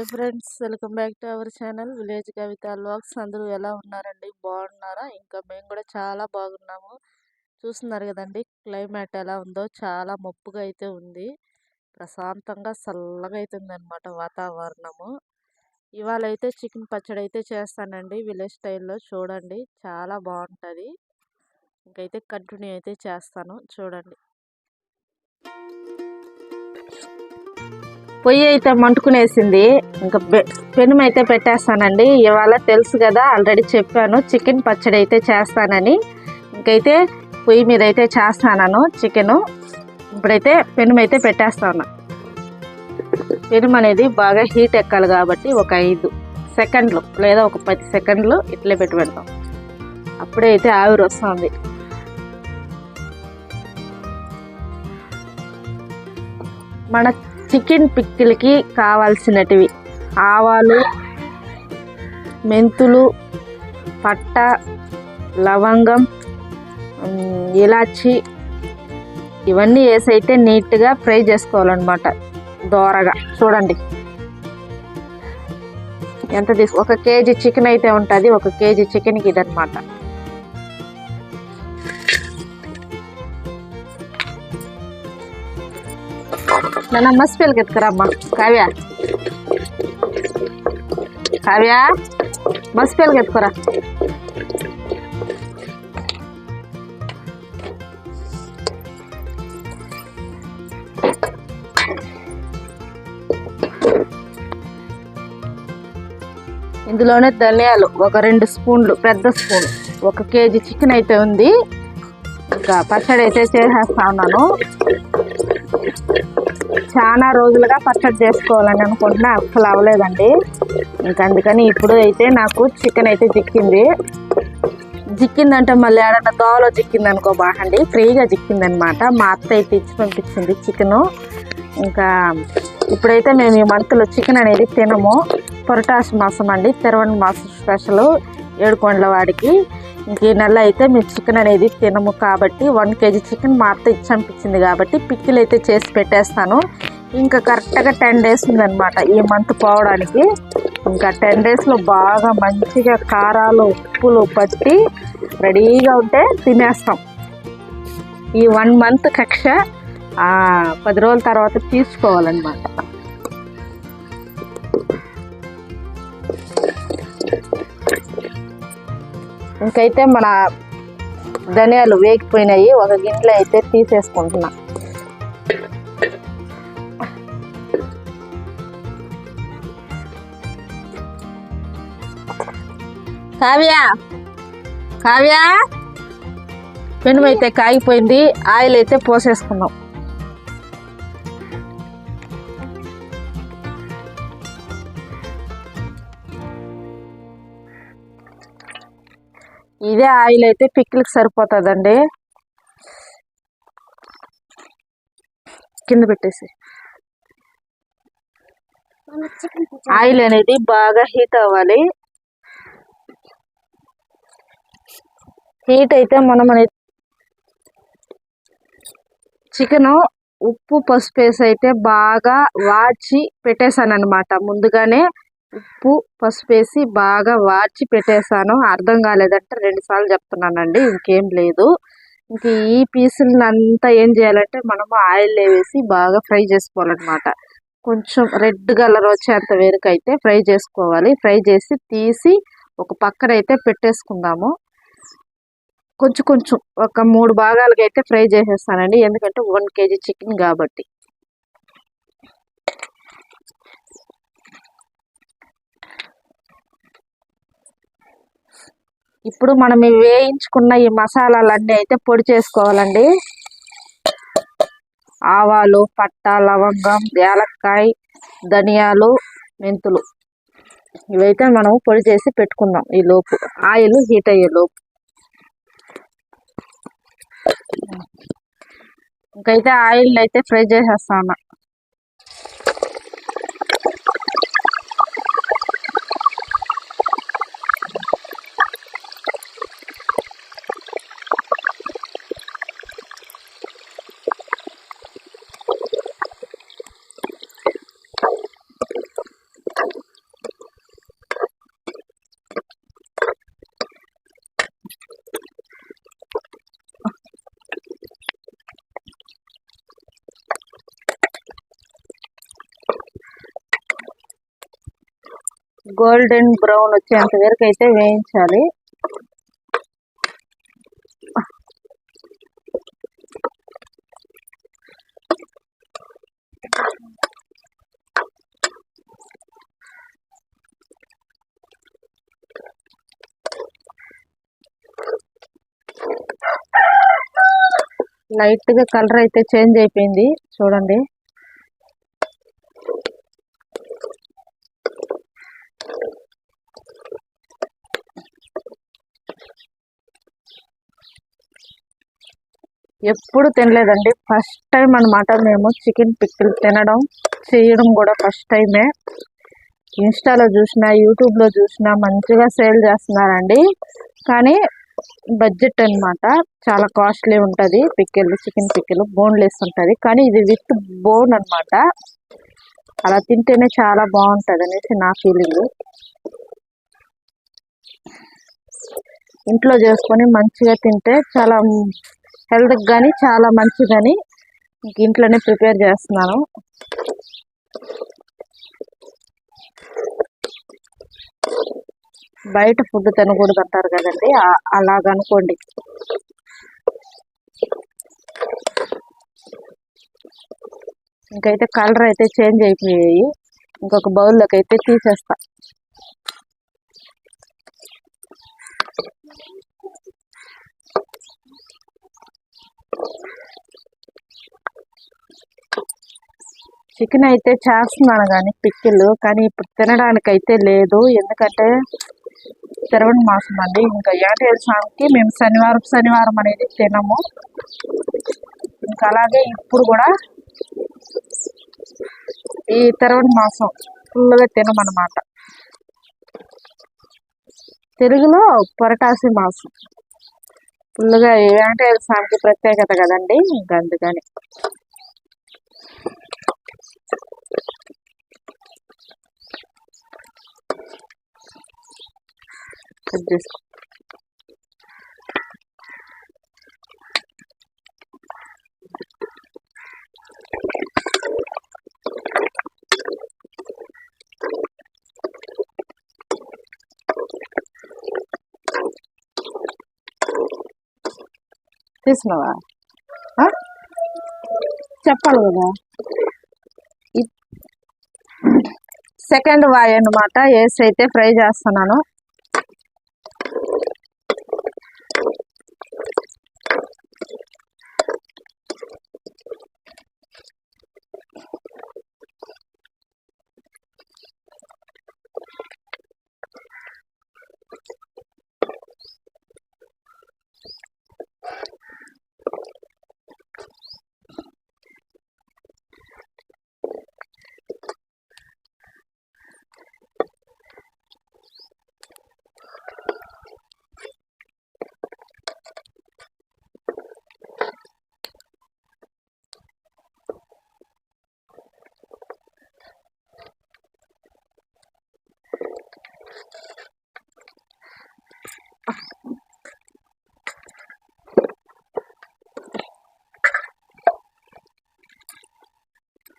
Hi friends welcome back to our channel. Village Kavitha vlogs అందరూ ఎలా ఉన్నారండి? బాగున్నారా? ఇంకా మేము కూడా చాలా బాగున్నాము. చూస్తున్నారు కదండి క్లైమేట్ ఎలా ఉందో. చాలా మబ్బుగా అయితే ఉంది. ప్రశాంతంగా చల్లగా అయితే ఉందన్నమాట వాతావరణము. ఇవాళ అయితే చికెన్ పచ్చడి అయితే చేస్తానండి విలేజ్ స్టైల్లో. చూడండి చాలా బాగుంటుంది. ఇంకైతే కంటిన్యూ అయితే చేస్తాను. చూడండి. పొయ్యి అయితే మంటుకునేసింది. ఇంకా పెనుమ అయితే పెట్టేస్తానండి. ఇవాళ తెలుసు కదా ఆల్రెడీ చెప్పాను. చికెన్ పచ్చడి అయితే చేస్తానని. ఇంకైతే పొయ్యి మీద అయితే చేస్తాను చికెను ఇప్పుడైతే పెనుమైతే పెట్టేస్తాను. పెనుమ అనేది బాగా హీట్ ఎక్కాలి కాబట్టి ఒక ఐదు సెకండ్లు లేదా ఒక పది సెకండ్లు ఇట్లే పెట్టి పెడతాం అప్పుడే అయితే ఆవిరి వస్తుంది. మన చికెన్ పిక్కిల్కి కావాల్సినటివి. ఆవాలు మెంతులు పట్ట లవంగం ఇలాచి ఇవన్నీ వేసి అయితే నీట్గా ఫ్రై చేసుకోవాలన్నమాట. దోరగా. చూడండి. ఎంత తీసు ఒక కేజీ చికెన్ అయితే ఉంటుంది ఒక కేజీ చికెన్కి ఇదనమాట ನನ್ನ ಮಸ್ಪೆಲ್ ಕೆತ್ಕರಮ್ಮ ಕಾವ್ಯ ಕಾವ್ಯ ಮಸ್ಪೆಲ್ ಕೆತ್ಕೊರ ఇందులోనే ధనియాలు ఒక రెండు స్పూన్లు పెద్ద స్పూన్ ఒక కేజీ చికెన్ అయితే ఉంది ఇంకా పచ్చడి అయితే చేసేస్తా ఉన్నాను చాలా రోజులుగా పచ్చడి చేసుకోవాలని అనుకుంటున్నా. అసలు అవ్వలేదండి ఇంకా అందుకని ఇప్పుడు అయితే నాకు చికెన్ అయితే చిక్కింది. జిక్కిందంటే మళ్ళీ ఏడన్నా దోవలో చిక్కింది అనుకో బాగండి. ఫ్రీగా జిక్కిందనమాట మా అత్త అయితే ఇచ్చి పంపించింది చికెను. ఇంకా ఇప్పుడైతే మేము ఈ మంత్లో చికెన్ అనేది తినము. పొరటాసు మాసం అండి. తెరవని మాసం స్పెషల్. ఏడుకొండల వాడికి. ఈ నెల అయితే మేము చికెన్ అనేది తినము కాబట్టి వన్ కేజీ చికెన్ మా అత్త ఇచ్చి కాబట్టి పిక్కిలు అయితే చేసి పెట్టేస్తాను. ఇంకా కరెక్ట్గా టెన్ డేస్ ఉందనమాట ఈ మంత్ పోవడానికి. ఇంకా టెన్ డేస్లో బాగా మంచిగా కారాలు ఉప్పులు పట్టి రెడీగా ఉంటే తినేస్తాం. ఈ వన్ మంత్ కక్ష పది రోజుల తర్వాత తీసుకోవాలన్నమాట. ఇంకైతే మన ధనియాలు వేగిపోయినాయి. ఒక గిన్నెలో అయితే తీసేసుకుంటున్నా. కావ్య కావ్య పెనుమైతే కాగిపోయింది. ఆయిల్ అయితే పోసేసుకున్నాం. ఇదే ఆయిల్ అయితే పిక్కిలకి సరిపోతుందండి. కింద పెట్టేసి. ఆయిల్ అనేది బాగా హీట్ అవ్వాలి. హీట్ అయితే మనం అనేది చికెన్ ఉప్పు పసుపు వేసి అయితే బాగా వాచి పెట్టేశాను అనమాట ముందుగానే ఉప్పు పసుపు వేసి బాగా వాచి పెట్టేశాను. అర్థం కాలేదంటే రెండు సార్లు చెప్తున్నానండి ఇంకేం లేదు. ఇంక ఈ పీసులను అంతా ఏం చేయాలంటే మనము ఆయిల్ వేసి బాగా ఫ్రై చేసుకోవాలన్నమాట. కొంచెం రెడ్ కలర్ వచ్చేంత వరకు అయితే ఫ్రై చేసుకోవాలి. ఫ్రై చేసి తీసి ఒక పక్కన అయితే పెట్టేసుకుందాము. కొంచెం కొంచెం ఒక మూడు భాగాలుగా అయితే ఫ్రై చేసేస్తానండి ఎందుకంటే వన్ కేజీ చికెన్ కాబట్టి. ఇప్పుడు మనం వేయించుకున్న ఈ మసాలాలన్నీ అయితే పొడి చేసుకోవాలండి. ఆవాలు పట్ట లవంగం యాలక్కాయ ధనియాలు మెంతులు. ఇవైతే మనం పొడి చేసి పెట్టుకుందాం ఈ లోపు. ఆయిల్ హీట్ అయ్యే లోపు. ఇంకైతే ఆయిల్ అయితే ఫ్రై చేసేస్తాను. గోల్డెన్ బ్రౌన్ వచ్చేంత వరకు అయితే వేయించాలి. లైట్గా కలర్ అయితే చేంజ్ అయిపోయింది. చూడండి. ఎప్పుడు తినలేదండి. ఫస్ట్ టైం అన్నమాట మేము చికెన్ పిక్కిల్ తినడం చేయడం కూడా ఫస్ట్ టైమే ఇన్స్టాలో చూసిన యూట్యూబ్లో చూసిన మంచిగా సేల్ చేస్తున్నారండి. కానీ బడ్జెట్ అన్నమాట చాలా కాస్ట్లీ ఉంటుంది. పిక్కిల్ చికెన్ పిక్కిల్ బోన్లెస్ ఉంటుంది. కానీ ఇది విత్ బోన్ అన్నమాట. అలా తింటేనే చాలా బాగుంటుంది అనేసి నా ఫీలింగ్ ఇంట్లో చేసుకొని మంచిగా తింటే చాలా హెల్త్కి కానీ చాలా మంచిదని ఇంట్లోనే ప్రిపేర్ చేస్తున్నాను. బయట ఫుడ్ తినకూడదు అంటారు కదండి అలాగనుకోండి ఇంకైతే కలర్ అయితే చేంజ్ అయిపోయాయి. ఇంకొక బౌల్లోకి అయితే తీసేస్తా. చికెన్ అయితే చేస్తున్నాను కానీ పిక్కిలు కానీ ఇప్పుడు తినడానికి అయితే లేదు. ఎందుకంటే తిరవడం మాసం అండి. ఇంకా ఏటేడు స్వామికి మేము శనివారం శనివారం అనేది తినము. ఇంకా అలాగే ఇప్పుడు కూడా ఈ తర్వాత మాసం ఫుల్గా తినమన్నమాట. తెలుగులో పొరటాసి మాసం. ఫుల్గా అంటే స్వామికి ప్రత్యేకత కదండి ఇంకా అందుకని. కట్ చేసుకో. తీసుకున్నావా చెప్పాలి కదా. సెకండ్ వాయ్ అన్నమాట వేసి అయితే ఫ్రై చేస్తున్నాను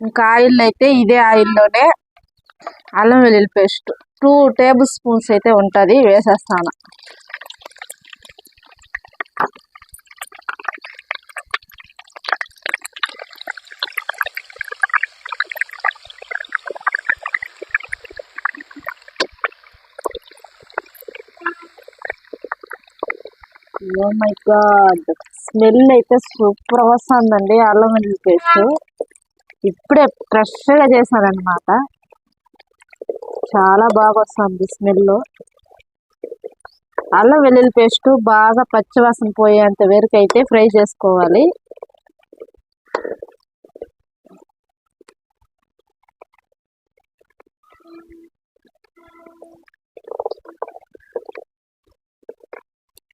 ఇంకా ఆయిల్ అయితే ఇదే ఆయిల్లోనే అల్లం వెల్లుల్లి పేస్ట్. టూ టేబుల్ స్పూన్స్ అయితే ఉంటుంది వేసేస్తాను. Oh my God. స్మెల్ అయితే సూపర్ వస్తుందండి అల్లం వెల్లుల్లి పేస్ట్. ఇప్పుడే ఫ్రెష్గా చేశానన్నమాట చాలా బాగా వస్తుంది స్మెల్ అల్లం వెల్లుల్లి పేస్ట్ బాగా పచ్చివాసన పోయేంత వరకు అయితే ఫ్రై చేసుకోవాలి.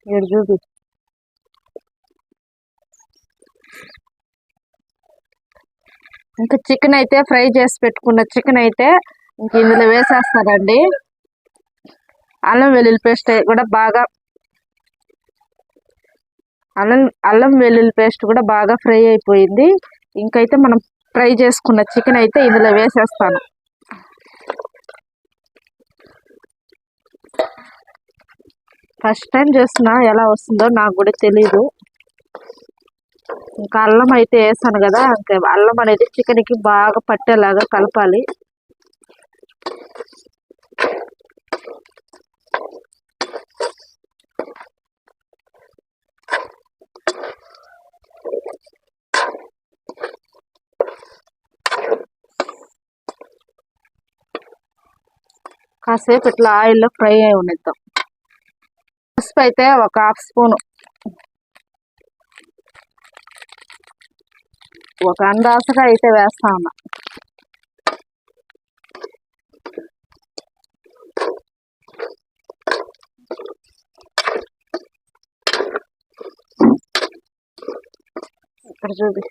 ఇక్కడ చూపి ఇంకా చికెన్ అయితే ఫ్రై చేసి పెట్టుకున్న చికెన్ అయితే ఇంక ఇందులో వేసేస్తారండి అల్లం వెల్లుల్లి పేస్ట్ కూడా బాగా అల్లం అల్లం వెల్లుల్లి పేస్ట్ కూడా బాగా ఫ్రై అయిపోయింది. ఇంకైతే మనం ఫ్రై చేసుకున్న చికెన్ అయితే ఇందులో వేసేస్తాను. ఫస్ట్ టైం చేస్తున్నా ఎలా వస్తుందో నాకు కూడా తెలీదు. ఇంకా అల్లం అయితే వేసాను కదా ఇంకా అల్లం అనేది చికెన్కి బాగా పట్టేలాగా కలపాలి. కాసేపు ఇట్లా ఆయిల్లో ఫ్రై అయి ఉండేద్దాం. పసుపు అయితే ఒక హాఫ్ స్పూన్. ఒక అందాసగా అయితే వేస్తా ఉన్నా. ఇక్కడ చూపి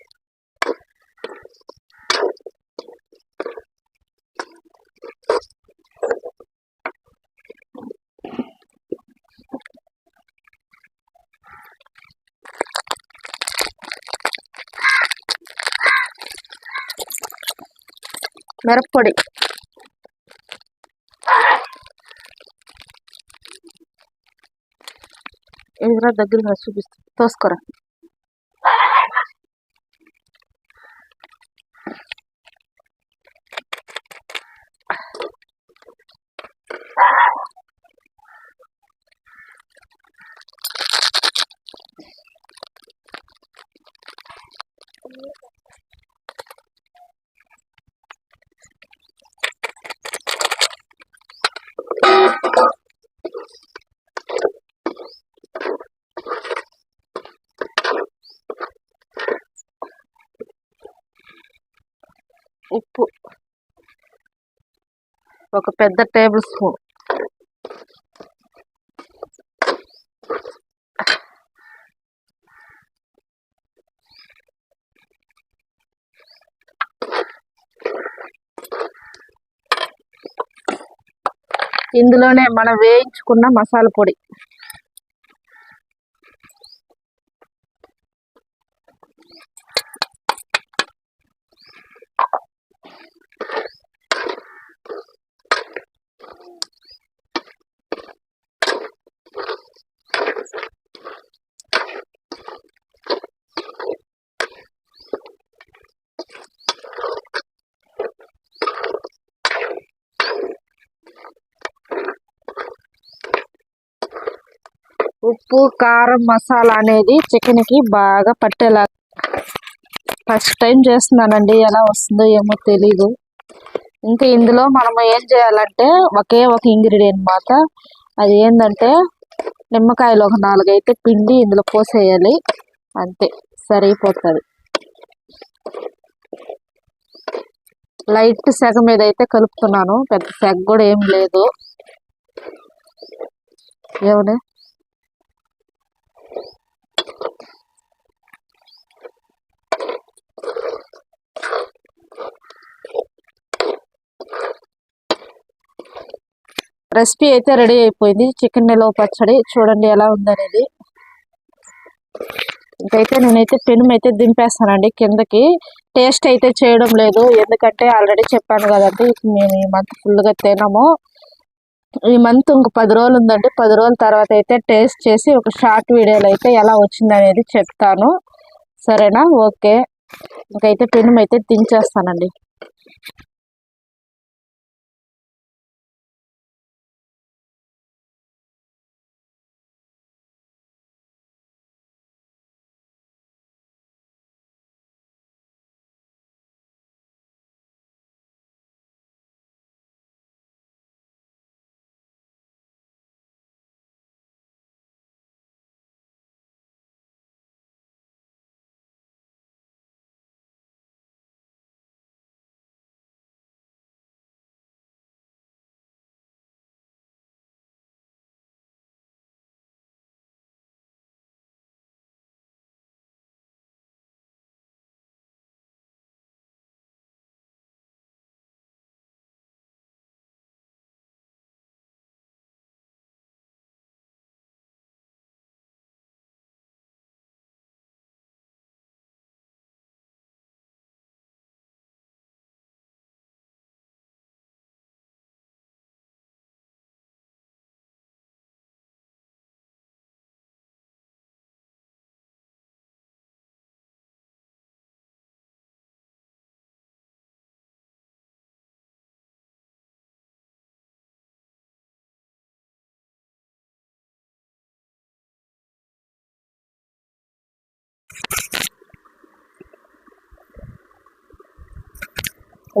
మిరప్పొడి. ఎదురా దగ్గర చూపిస్తా. తోసుకోరా ఉప్పు ఒక పెద్ద టేబుల్ స్పూన్. ఇందులోనే మనం వేయించుకున్న మసాలా పొడి. ఉప్పు కారం మసాలా అనేది చికెన్కి బాగా పట్టేలా ఫస్ట్ టైం చేస్తున్నానండి. ఎలా వస్తుందో ఏమో తెలీదు. ఇంకా ఇందులో మనం ఏం చేయాలంటే ఒకే ఒక ఇంగ్రీడియంట్ మాట. అది ఏంటంటే నిమ్మకాయలు ఒక నాలుగైతే పిండి ఇందులో పోసేయాలి. అంతే సరిపోతుంది. లైట్ సెగ మీద అయితే కలుపుతున్నాను. పెద్ద సెగ కూడా ఏం లేదు. ఏమనే? రెసిపీ అయితే రెడీ అయిపోయింది. చికెన్ నిలవ పచ్చడి చూడండి ఎలా ఉందనేది. ఇంకైతే నేనైతే పెనుము అయితే దింపేస్తానండి కిందకి. టేస్ట్ అయితే చేయడం లేదు ఎందుకంటే ఆల్రెడీ చెప్పాను కదండి మేము ఈ మంత్ ఫుల్గా తినము. ఈ మంత్ ఇంక పది రోజులు ఉందండి పది రోజుల తర్వాత అయితే టేస్ట్ చేసి ఒక షార్ట్ వీడియోలో అయితే ఎలా వచ్చింది అనేది చెప్తాను. సరేనా? ఓకే. ఇంకైతే పెనుమైతే అయితే దించేస్తానండి.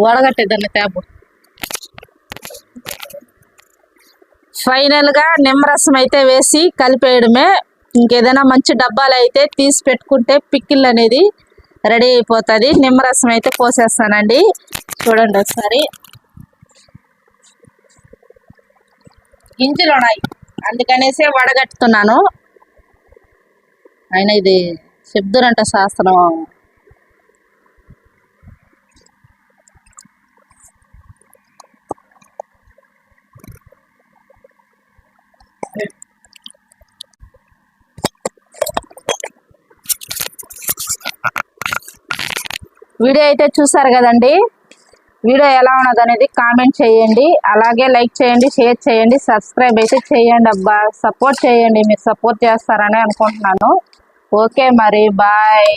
వడగట్టేదాన్ని ట్యాబ్ ఫైనల్గా నిమ్మరసం అయితే వేసి కలిపేయడమే. ఇంకేదైనా మంచి డబ్బాలు అయితే తీసి పెట్టుకుంటే పిక్కిల్ అనేది రెడీ అయిపోతుంది. నిమ్మరసం అయితే పోసేస్తానండి. చూడండి ఒకసారి. గింజలు ఉన్నాయి. అందుకనేసే వడగట్టుతున్నాను. అయినా ఇది చెప్దురంట శాస్త్రం. వీడియో అయితే చూసారు కదండి? వీడియో ఎలా ఉన్నది అనేది కామెంట్ చేయండి. అలాగే లైక్ చేయండి షేర్ చేయండి సబ్స్క్రైబ్ అయితే చేయండి అబ్బా. సపోర్ట్ చేయండి మీరు సపోర్ట్ చేస్తారని అనుకుంటున్నాను. ఓకే మరి బాయ్.